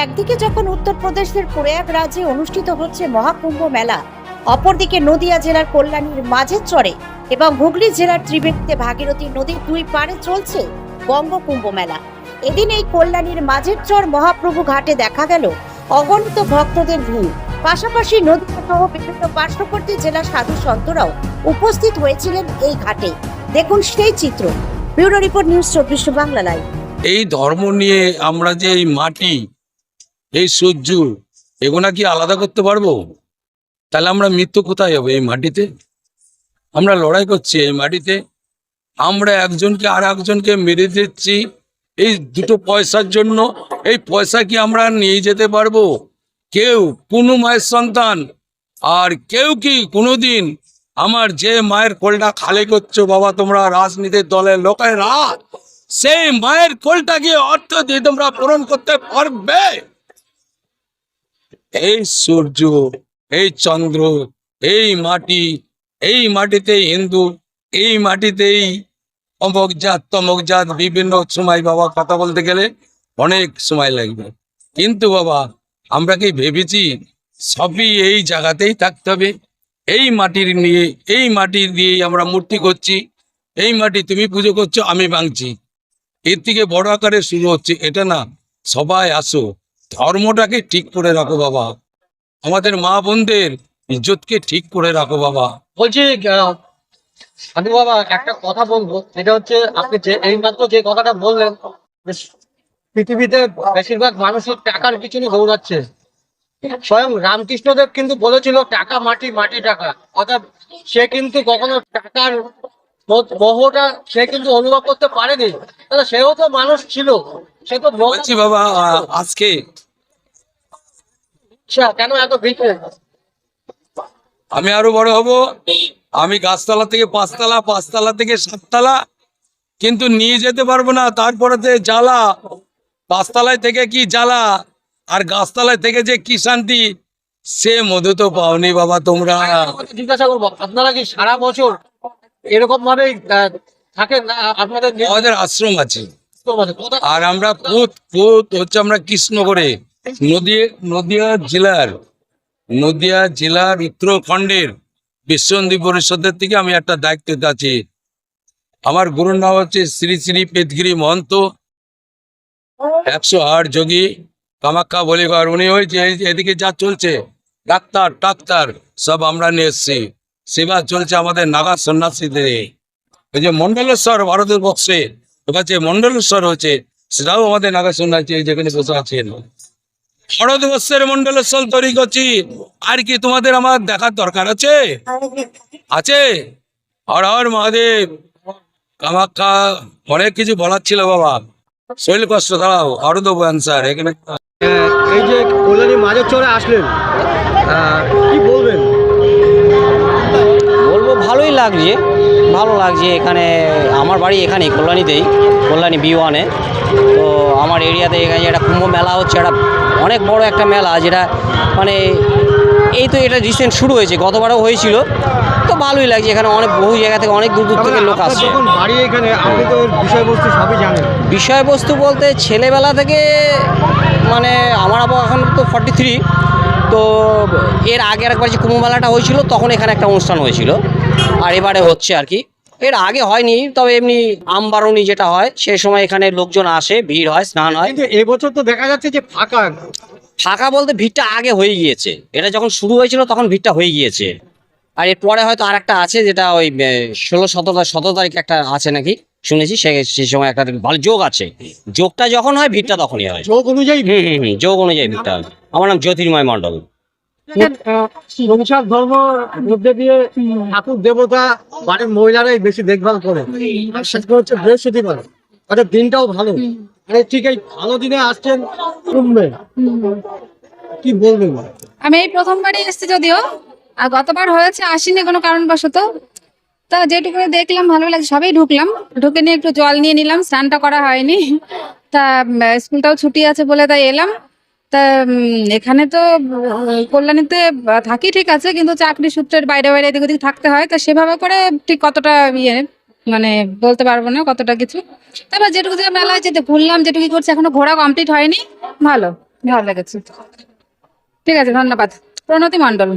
একদিকে যখন উত্তরপ্রদেশের প্রয়াগরাজে অনুষ্ঠিত হচ্ছে মহাকুম্ভ মেলা, অপরদিকে নদিয়া জেলার কল্যাণীর মাঝের চরে এবং হুগলি জেলার ত্রিবেণীতে ভাগীরথী নদীর দুই পাড়ে চলছে বঙ্গকুম্ভ মেলা। এদিন এই কল্যাণীর মাঝের চর মহাপ্রভু ঘাটে দেখা গেল অগণিত ভক্তদের ভিড়। পাশাপাশি নদী সহ বিভিন্ন পার্শ্ববর্তী জেলা সাধু সন্তরাও উপস্থিত হয়েছিলেন এই ঘাটে। দেখুন সেই চিত্র। ব্যুরো রিপোর্ট নিউজ চব্বিশ বাংলা লাইভ। এই ধর্ম নিয়ে আমরা যে এই মাটি এই সূর্য এগুলা কি আলাদা করতে পারব? তাহলে আমরা মৃত্যু কোথায় যাব এই মাটিতে? আমরা লড়াই করছি এই মাটিতে। আমরা একজনকে আর একজনকে মেরে দিচ্ছি। এই দুটো পয়সার জন্য, এই পয়সা কি আমরা নিয়ে যেতে পারব? কেউ, কোনো মায়ের সন্তান। আর কেউ কি কোনোদিন আমার যে মায়ের কোলটা খালি করছ, বাবা, তোমরা রাজনীতির দলের লোকেরা, সেই মায়ের কোলটাকে অর্থ দিয়ে তোমরা পূরণ করতে পারবে? এই সূর্য, এই চন্দ্র, এই মাটি, এই মাটিতে হিন্দু, এই মাটিতেই অমক জাত তমক জাত বিভিন্ন সময় বাবা কথা বলতে গেলে অনেক সময় লাগবে। কিন্তু বাবা, আমরা কি ভেবেছি সবই এই জায়গাতেই থাকতে হবে? এই মাটির নিয়ে, এই মাটির দিয়েই আমরা মূর্তি করছি, এই মাটি তুমি পুজো করছ, আমি ভাঙছি। এর থেকে বড় আকারে শুরু হচ্ছে, এটা না, সবাই আসো। ধর্মটাকে ঠিক করে রাখো বাবা। আমাদের মা বোনদের ইজ্জতকে ঠিক করে রাখো বাবা। বলছি সাধু বাবা একটা কথা বলব। সেটা হচ্ছে আপনি যে এইমাত্র যে কথাটা বললেন পৃথিবীতে বেশিরভাগ মানুষের টাকার পিছনে দৌড়াচ্ছে। স্বয়ং রামকৃষ্ণদেব কিন্তু বলেছিল টাকা মাটি মাটি টাকা। অর্থাৎ সে কিন্তু কখনো টাকার মোহটা সে কিন্তু অনুভব করতে পারেনি। সেও তো মানুষ ছিল। সে তো বলছি বাবা আজকে আচ্ছা, কেন এত ভিড় আমি আরও বড় হব। আমি গাছতলা থেকে পাঁচতলা পাঁচতলা থেকে সাততলা কিন্তু নিয়ে যেতে পারব না। তারপরেতে জ্বালা পাঁচতলায় থেকে কি জ্বালা আর গাছতলায় থেকে যে কি শান্তি সে মধু তো পাওনি বাবা তোমরা। জিজ্ঞাসা করব আপনারা কি সারা বছর এরকম ভাবে থাকেন? আপনাদের আমাদের আশ্রম আছে। আর আমরা পুত পুত হচ্ছে আমরা কৃষ্ণগড়ে। নদী নদিয়া জেলার নদিয়া জেলার উত্তরখণ্ডের বিশ্ব হিন্দু পরিষদের থেকে আমি একটা দায়িত্বে আছি আমার গুরুর নাম হচ্ছে শ্রী শ্রী পেদগিরি মহন্ত, একশো আট যোগী কামাখ্যা বলিগর উনি যে এদিকে যা চলছে, ডাক্তার ডাক্তার, সব আমরা নিয়ে এসছি। সেবা চলছে আমাদের নাগা সন্ন্যাসীদের। ওই যে মন্ডলেশ্বর ভারতের বক্সে যে মন্ডলেশ্বর হচ্ছে, সেটাও আমাদের নাগা সন্ন্যাসী যেখানে বসে আছেন। ভারতবর্ষের মন্ডলেশ্বর তৈরি করছি। আর কি তোমাদের আমার দেখার দরকার আছে? আছে? হর হর মহাদেব। কামাখ্যা, অনেক কিছু বলার ছিল বাবা। শরীর কষ্ট, দাঁড়াও আরও দেবো অ্যান্সার এখানে এই যে কল্যাণী মাঝের চরে আসলেন। ভালোই লাগছে ভালো লাগছে। এখানে আমার বাড়ি এখানেই কল্যাণীতেই কল্যাণী বি ওয়ানে তো আমার এরিয়াতে এখানে একটা কুম্ভ মেলা হচ্ছে একটা অনেক বড় একটা মেলা যেটা মানে এই তো এটা রিসেন্ট শুরু হয়েছে গতবারও হয়েছিল। তো ভালোই লাগছে এখানে অনেক বহু জায়গা থেকে অনেক দূর দূর থেকে লোক আসছে বাড়ি এখানে আপনি তো বিষয়বস্তু সবই জানেন। বিষয়বস্তু বলতে ছেলেবেলা থেকে মানে আমার আবার এখন তো ফর্টি থ্রি তো এর আগে একবার যে কুম্ভ মেলাটা হয়েছিল তখন এখানে একটা অনুষ্ঠান হয়েছিল। আর এবারে হচ্ছে আর কি। এর আগে হয়নি তবে এমনি আমবারণী যেটা হয় সেই সময় এখানে লোকজন আসে ভিড় হয় স্নান হয়। কিন্তু এবছর তো দেখা যাচ্ছে যে ফাঁকা। ফাঁকা বলতে ভিড়টা আগে হয়ে গিয়েছে। এটা যখন শুরু হয়েছিল তখন ভিড়টা হয়ে গিয়েছে। আর এর পরে হয়তো আর একটা আছে যেটা ওই ষোলো সতেরো সতেরো তারিখ একটা আছে নাকি? শুনেছি সে সেই সময় একটা ভালো যোগ আছে। যোগটা যখন হয় ভিড়টা তখনই হয়। যোগ অনুযায়ী হুম হুম হুম যোগ অনুযায়ী ভিড়টা হয়। আমার নাম জ্যোতির্ময় মণ্ডল। সংসার ধর্ম মধ্যে দিয়ে ঠাকুর দেবতা বাড়ির মহিলারাই বেশি দেখভাল করে। আর সেটা হচ্ছে বৃহস্পতিবার। আচ্ছা দিনটাও ভালো। মানে ঠিক এই ভালো দিনে আসছেন কুম্ভে। কি বলবেন? আমি এই প্রথমবারই এসেছি যদিও আর গতবার হয়েছে আসিনি কোনো কারণবশত। তা যেটুকু দেখলাম, ভালো লাগছে। সবাই ঢুকলাম। ঢুকে নিয়ে একটু জল নিয়ে নিলাম। স্নানটা করা হয়নি। তা স্কুলটাও ছুটি আছে বলে তাই এলাম। তা এখানে তো কল্যাণীতে থাকি ঠিক আছে, কিন্তু চাকরি সূত্রের বাইরে বাইরে এদিক ওদিক থাকতে হয়। তা সেভাবে করে ঠিক কতটা ইয়ে মানে বলতে পারব না কতটা কিছু। তারপর যেটুকু যে মেলায় যেতে ঘুরলাম যেটুকু করছে, এখনও ঘোরা কমপ্লিট হয়নি। ভালো ভালো লেগেছে। ঠিক আছে, ধন্যবাদ। প্রণতি মণ্ডল।